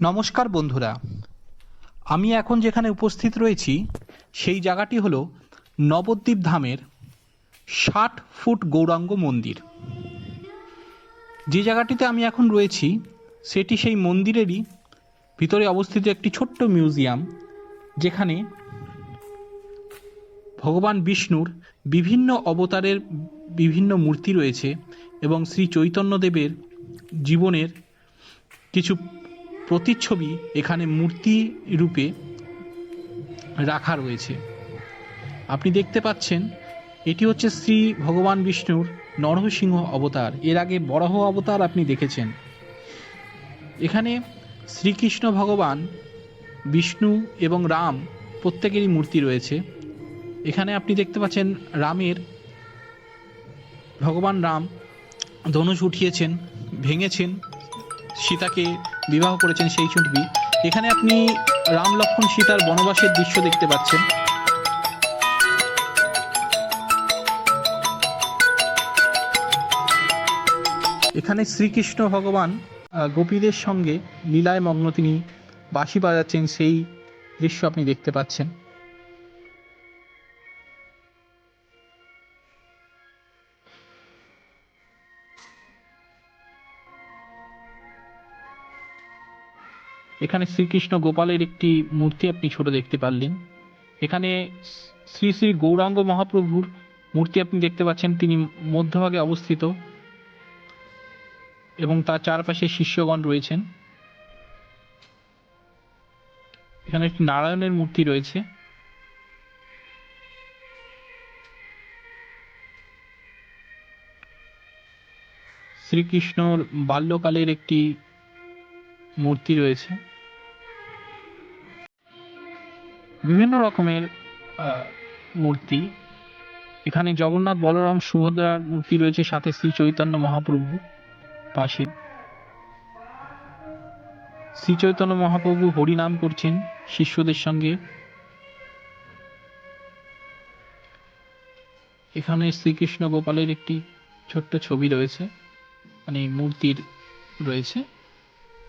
নমস্কার বন্ধুরা। আমি এখন যেখানে উপস্থিত রয়েছি, সেই জায়গাটি হলো নবদ্বীপ ধামের ষাট ফুট গৌরাঙ্গ মন্দির। যে জায়গাটিতে আমি এখন রয়েছি, সেটি সেই মন্দিরেরই ভিতরে অবস্থিত একটি ছোট্ট মিউজিয়াম, যেখানে ভগবান বিষ্ণুর বিভিন্ন অবতারের বিভিন্ন মূর্তি রয়েছে এবং শ্রী চৈতন্যদেবের জীবনের কিছু প্রতিচ্ছবি এখানে মূর্তি রূপে রাখা রয়েছে। আপনি দেখতে পাচ্ছেন, এটি হচ্ছে শ্রী ভগবান বিষ্ণুর নরসিংহ অবতার। এর আগে বরাহ অবতার আপনি দেখেছেন। এখানে শ্রীকৃষ্ণ ভগবান, বিষ্ণু এবং রাম প্রত্যেকেরই মূর্তি রয়েছে। এখানে আপনি দেখতে পাচ্ছেন, রামের ভগবান রাম ধনুষ উঠিয়েছেন, ভেঙেছেন, সীতাকে বিবাহ করেছেন সেই ছবি এখানে আপনি রাম লক্ষ্মণ সীতার বনবাসের দৃশ্য দেখতে পাচ্ছেন। এখানে শ্রীকৃষ্ণ ভগবান গোপীদের সঙ্গে লীলায় মগ্ন তিনি বাঁশি বাজাচ্ছেন, সেই দৃশ্য আপনি দেখতে পাচ্ছেন। এখানে শ্রীকৃষ্ণ গোপালের একটি মূর্তি আপনি ছোট দেখতে পারলেন। এখানে শ্রী শ্রী গৌরাঙ্গ মহাপ্রভুর মূর্তি আপনি দেখতে পাচ্ছেন, তিনি মধ্যভাগে অবস্থিত এবং তার চারপাশে শিষ্যগণ রয়েছেন। এখানে একটি নারায়ণের মূর্তি রয়েছে। শ্রীকৃষ্ণর বাল্যকালের একটি মূর্তি রয়েছে। বিভিন্ন রকমের মূর্তি। এখানে জগন্নাথ বলরাম সুভদ্রার মূর্তি রয়েছে, সাথে শ্রী চৈতন্য মহাপ্রভু পাশে। শ্রী চৈতন্য মহাপ্রভু হরিনাম করছেন শিষ্যদের সঙ্গে। এখানে শ্রীকৃষ্ণ গোপালের একটি ছোট্ট ছবি রয়েছে মানে মূর্তির রয়েছে।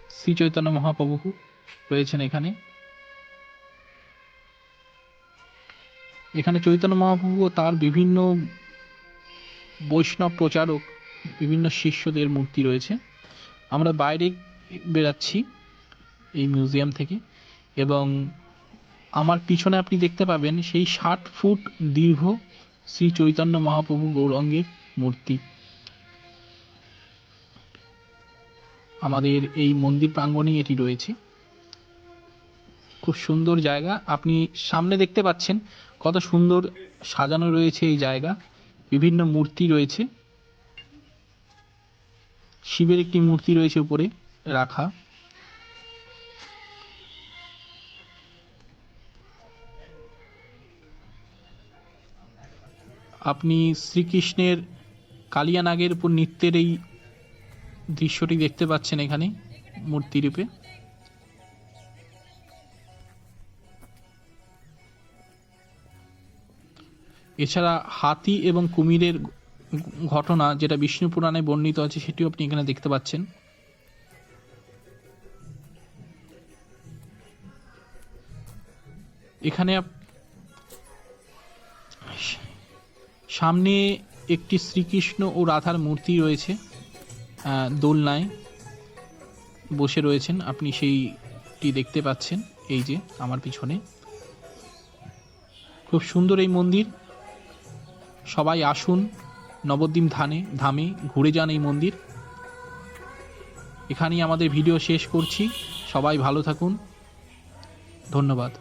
শ্রী চৈতন্য মহাপ্রভু রয়েছেন এখানে। এখানে চৈতন্য মহাপ্রভু ও তার বিভিন্ন বৈষ্ণব প্রচারক, বিভিন্ন শিষ্যদের মূর্তি রয়েছে। আমরা বাইরে বেরাচ্ছি এই মিউজিয়াম থেকে এবং আমার পিছনে আপনি দেখতে পাবেন সেই ষাট ফুট দীর্ঘ শ্রী চৈতন্য মহাপ্রভু গৌরঙ্গের মূর্তি। আমাদের এই মন্দির প্রাঙ্গণেই এটি রয়েছে। খুব সুন্দর জায়গা। আপনি সামনে দেখতে পাচ্ছেন কত সুন্দর সাজানো রয়েছে এই জায়গা। বিভিন্ন মূর্তি রয়েছে। শিবের একটি মূর্তি রয়েছে উপরে রাখা। আপনি শ্রীকৃষ্ণের কালিয়া নাগের উপর নৃত্যের এই দৃশ্যটি দেখতে পাচ্ছেন এখানে মূর্তি রূপে। এছাড়া হাতি এবং কুমিরের ঘটনা যেটা বিষ্ণু পুরাণে বর্ণিত আছে, সেটিও আপনি এখানে দেখতে পাচ্ছেন। এখানে সামনে একটি শ্রীকৃষ্ণ ও রাধার মূর্তি রয়েছে। দোলনায় বসে রয়েছেন। আপনি সেইটি দেখতে পাচ্ছেন, এই যে আমার পিছনে। খুব সুন্দর এই মন্দির। সবাই আসুন, নবদ্বীপ ধানে, ধামে ঘুরে যান এই মন্দির। এখানেই আমাদের ভিডিও শেষ করছি। সবাই ভালো থাকুন। ধন্যবাদ।